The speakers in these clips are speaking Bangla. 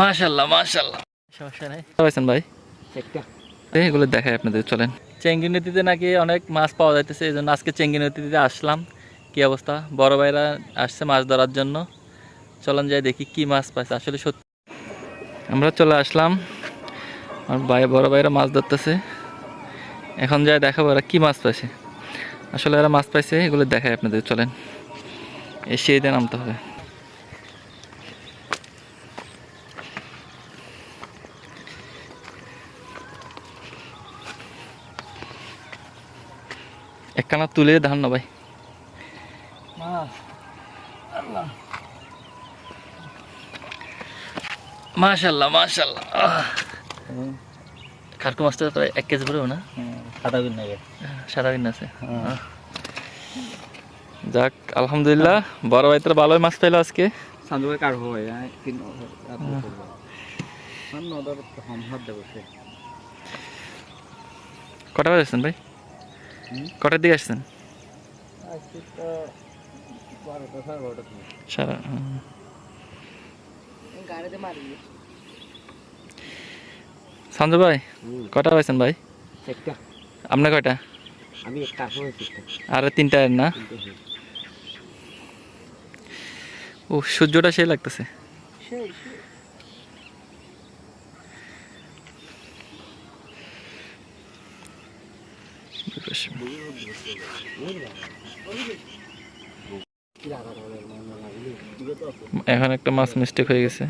মাশাল্লাহ মাশাল্লাহ সমস্যা নেই। পাইছেন ভাই? এগুলো দেখাই আপনাদের চলেন। চেঙ্গি নদীতে নাকি অনেক মাছ পাওয়া যাইতেছে এই জন্য আজকে চেঙ্গি নদীতে আসলাম। কি অবস্থা? বড় ভাইরা আসছে মাছ ধরার জন্য। চলেন যাই দেখি কি মাছ পাইছে আসলে সত্যি। আমরা চলে আসলাম। আমার ভাই বড় ভাইরা মাছ ধরতেছে। এখন যাই দেখাবো এরা কি মাছ পাইছে। আসলে এরা মাছ পাইছে এগুলো দেখাই আপনাদের চলেন। এসে দিয়ে নামতে হবে। একখানা তুলে ধান না ভাই। মাশাল্লাহ মাশাল্লাহ খারকু মাছটা প্রায় এক কেজি পড়েও না? সাদা বিন নেবে সারাদিন আছে? যাক আলহামদুলিল্লাহ বড় ভাই তোর ভালোই মাছ পাইলো আজকে। সান্দু ভাই কার হবে তিন নদর হম হাত দেবো সে। কটা বাজে আসছেন ভাই? কটার দিকে আসছেন? সারা। সঞ্জয় ভাই কটা পাইছেন ভাই? আপনার কয়টা? আমি একটা হয়েছি আর তিনটা না? ও সূর্যটা সেই লাগতেছে। এখন একটা মাছ মিস্টেক হয়ে গেছে।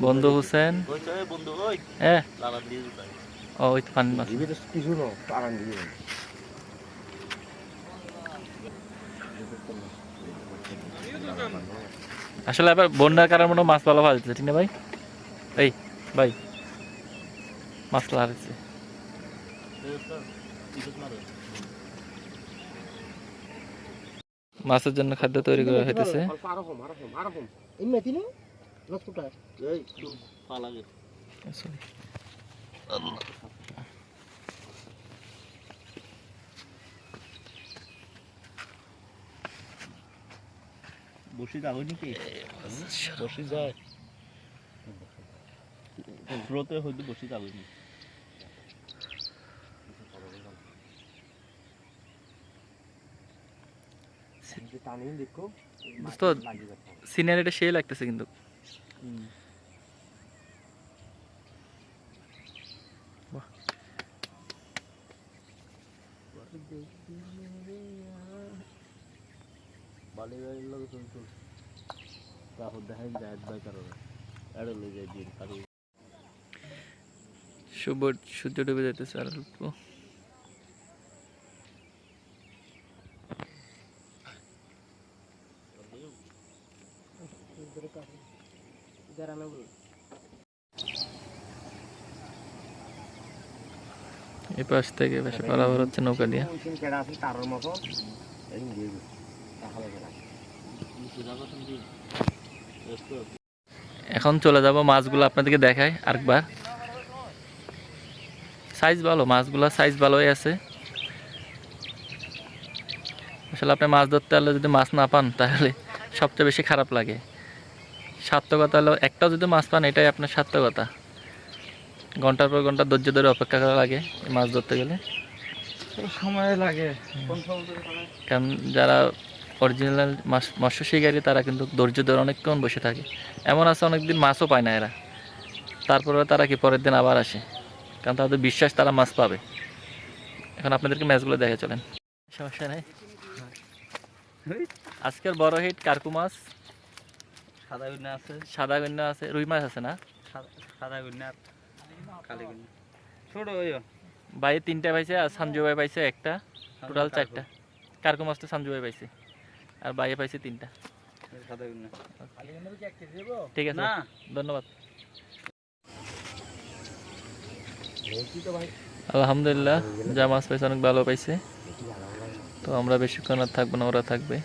বন্ধু হোসেন? আসলে এবার বন্যার কারণে মাছ ভালো ভালো ঠিক না ভাই? এই ভাই মাছ লাগাচ্ছে মাছের জন্য খাদ্য তৈরি করা হইতেছে. বসি যাব নাকি বসি যায় স্রোতে হয়তো বসি যাব সিনারিটা সেই লাগতেছে কিন্তু। বালি বাড়ির লোক শুনতো তারপর দেখা যায় একবার কারণে এড়ে যায় দিন সূর্য ডুবে যেতেছে আর অল্প। পাশ থেকে বেশি পারাবার হচ্ছে নৌকা দিয়ে। এখন চলে যাব, মাছগুলো আপনাদেরকে দেখাই আরেকবার। সাইজ ভালো মাছগুলো সাইজ ভালোই আছে। আসলে আপনি মাছ ধরতে হলে যদি মাছ না পান তাহলে সবচেয়ে বেশি খারাপ লাগে। সার্থকতা হলো একটাও যদি মাছ পান এটাই আপনার সার্থকতা। ঘণ্টার পর ঘণ্টা ধৈর্য ধরে অপেক্ষা করা লাগে মাছ ধরতে গেলে। সময় লাগে। কারণ যারা অরিজিনাল মাছ মৎস্য শিকারী তারা কিন্তু ধৈর্য ধরে অনেকক্ষণ বসে থাকে। এমন আছে অনেকদিন মাছও পায় না এরা। তারপরে তারা কি পরের দিন আবার আসে? কারণ তাদের বিশ্বাস তারা মাছ পাবে। এখন আপনাদেরকে ম্যাচগুলো দেখে চলেন। সমস্যা নেই। আজকের বড় হিট কার্কু মাছ। সাদা গুন্না আছে। সাদা গন্যা আছে রুই মাছ আছে না? সাদা গুন্না আর কালি গুন্না ছোট ওই ভাই তিনটা পাইছে আর সঞ্জু ভাই পাইছে একটা। টোটাল চারটা। কার্কু মাছটা সঞ্জু ভাই পাইছে। আর ভাইয়ে পাইছে তিনটা। ঠিক আছে। ধন্যবাদ কি তো ভাই আলহামদুলিল্লাহ যা মাছ পাইছে অনেক ভালো পাইছে। তো আমরা বেশিক্ষণ আর থাকব না, ওরা থাকবে।